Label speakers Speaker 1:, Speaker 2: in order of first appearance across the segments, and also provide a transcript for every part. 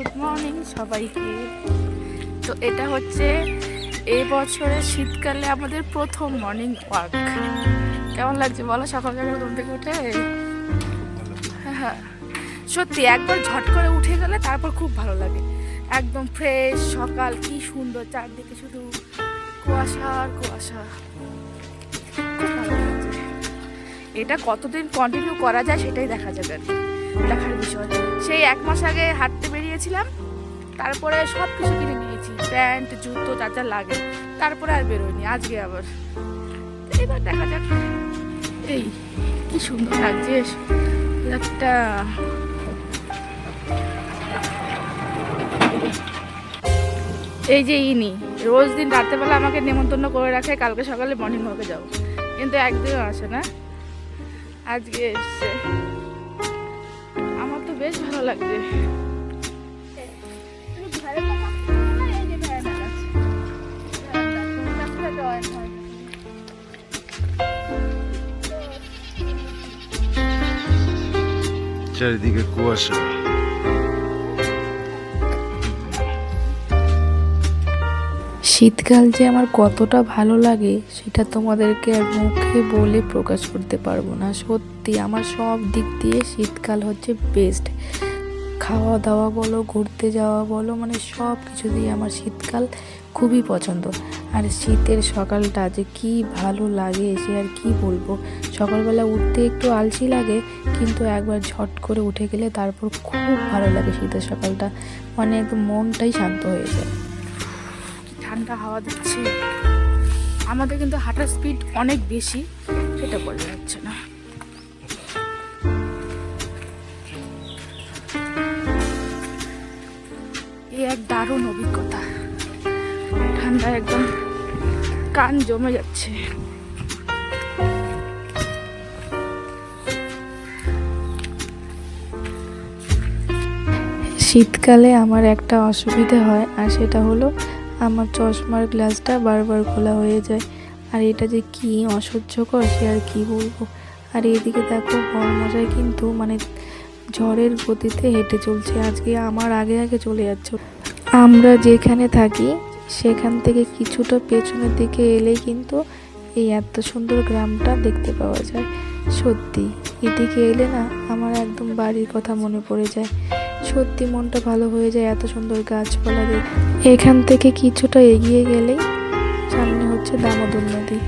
Speaker 1: Good morning সবাইকে। তো এটা হচ্ছে এই বছরের শীতকালে আমাদের প্রথম মর্নিং ওয়াক কেমন লাগছে বলো? সকাল সকাল ঘুম থেকে উঠে? হ্যাঁ সত্যি, একবার ঝট করে উঠে গেলে তারপর খুব ভালো লাগে। একদম ফ্রেশ সকাল, কি সুন্দর চারদিকে শুধু কুয়াশা আর কুয়াশা। এটা কতদিন কন্টিনিউ করা যায় সেটাই দেখা যাবে আর কি। দেখার বিষয়। সেই এক মাস আগে হাঁটতে বেরিয়েছিলাম তারপরে সব কিছু কিনে নিয়েছি। প্যান্ট, জুতো, যা যা লাগে। তারপরে আর বেরোয়নি, আজকে আবার। এবার দেখা যাক। এই, কি সুন্দর লাগছে। একটা এই যে ইনি, রোজ দিন রাত্রেবেলা আমাকে নেমন্তন্ন করে রাখে, কালকে সকালে মর্নিং ওয়াকে যাও কিন্তু একদিনও আসে না। আজকে এসছে। আমার তো বেশ ভালো লাগছে।
Speaker 2: চারিদিকে কুয়াশা।
Speaker 3: শীতকাল যে আমার কতটা ভালো লাগে, সেটা তোমাদেরকে আর মুখে বলে প্রকাশ করতে পারব না। সত্যি, আমার সব দিক দিয়ে শীতকাল হচ্ছে বেস্ট খাওয়া দাওয়া বলো, ঘুরতে যাওয়া বলো মানে সব কিছু দিয়ে আমার শীতকাল খুবই পছন্দ। আর শীতের সকালটা যে কি ভালো লাগে সে আর কি বলব? সকালবেলা উঠতে একটু আলসি লাগে, কিন্তু একবার ঝট করে উঠে গেলে তারপর খুব ভালো লাগে শীতের সকালটা। মানে একদম মনটাই শান্ত হয়ে যায়।
Speaker 1: ঠান্ডা হাওয়া দিচ্ছে। আমাদের কিন্তু হাঁটার স্পিড অনেক বেশি, সেটা বলা যাচ্ছে এক দারুণ অভিজ্ঞতা। ঠান্ডা একদম কান জমে যাচ্ছে।
Speaker 3: শীতকালে আমার একটা অসুবিধা হয়, আর সেটা হলো আমার চশমার গ্লাসটা বারবার খোলা হয়ে যায়। আর এটা যে কি অসহ্যকর, সে আর কি বলব? আর এইদিকে দেখো মশাই কিন্তু মানে ঝড়ের গতিতে হেঁটে চলছে। আজকে আমার আগে আগে চলে যাচ্ছে। আমরা যেখানে থাকি, সেখান থেকে কিছুটা পেছনের দিকে এলেই কিন্তু এই এত সুন্দর গ্রামটা দেখতে পাওয়া যায়। সত্যি, এদিকে এলে না আমার একদম বাড়ির কথা মনে পড়ে যায়। সত্যি মনটা ভালো হয়ে যায় এত সুন্দর গাছপালা দেখে। এখান থেকে কিছুটা এগিয়ে গেলেই সামনে হচ্ছে দামোদর নদী।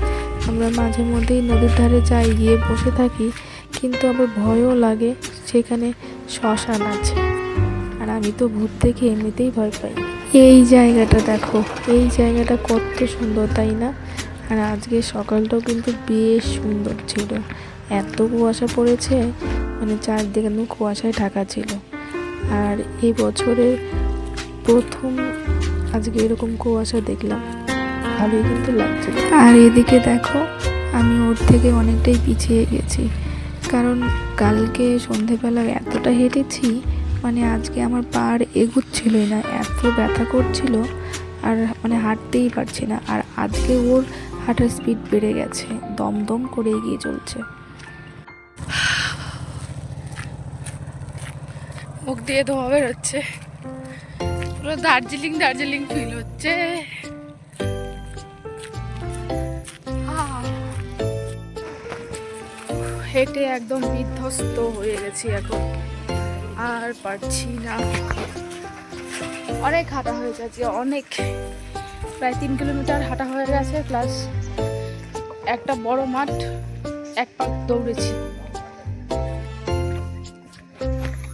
Speaker 3: আমরা মাঝে মধ্যেই নদীর ধারে যাই, গিয়ে বসে থাকি, কিন্তু আবার ভয়ও লাগে। সেখানে শ্মশান আছে। আর আমি তো ভূত দেখে এমনিতেই ভয় পাই। এই জায়গাটা দেখো, এই জায়গাটা কত সুন্দর, তাই না? আর আজকে সকালটাও কিন্তু বেশ সুন্দর ছিল। এত কুয়াশা পড়েছে মানে চারদিকে একদম কুয়াশায় ঢাকা ছিল। আর এই বছরের প্রথম আজকে এরকম কুয়াশা দেখলাম। ভালোই কিন্তু লাগছে। আর এদিকে দেখো, আমি ওর থেকে অনেকটাই পিছিয়ে গেছি। কারণ কালকে সন্ধেবেলা এতটা হেঁটেছি মানে আজকে আমার পা আর এগুচ্ছিলই না, এত ব্যথা করছিল আর মানে হাঁটতেই পারছি না। আর আজকে ওর হাঁটার স্পিড বেড়ে গেছে, দমদম করে এগিয়ে চলছে।
Speaker 1: মুখ দিয়ে ধোয়া বেরোচ্ছে। পুরো দার্জিলিং দার্জিলিং ফিল হচ্ছে। হেঁটে একদম বিধ্বস্ত হয়ে গেছি এখন। আর পারছি না। অনেক হাঁটা হয়ে গেছে, অনেক। প্রায় তিন কিলোমিটার হাঁটা হয়ে গেছে প্লাস একটা বড় মাঠ, এক পাক দৌড়েছি।